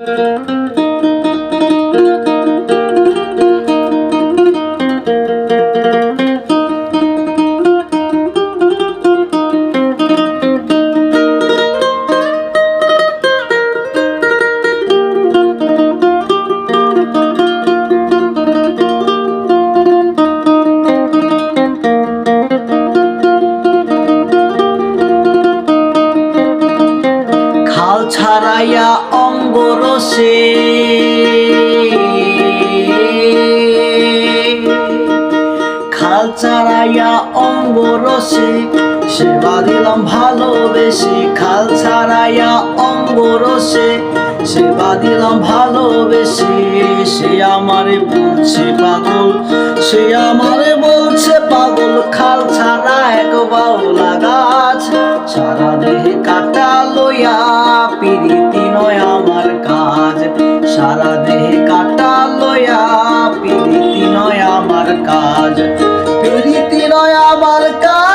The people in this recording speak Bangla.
খাল ছাড়াইয়া অঙ্গ রসে। খাল ছাড়াইয়া অঙ্গ রসে সেবা দিলাম ভালোবেসে। খাল ছাড়াইয়া অঙ্গ রসে সেবা দিলাম ভালোবেসে। সে আমারে বলছে পাগল, সে আমারে বলছে পাগল। খাল ছাড়া এক বাউলা গাছ সারা দেহে কাটা লইয়া পিরিতি নয় আমার কাজ। সারা দেহে কাটা লইয়া পিরিতি নয় আমার কাজ। পিরিতি নয় আমার কাজ।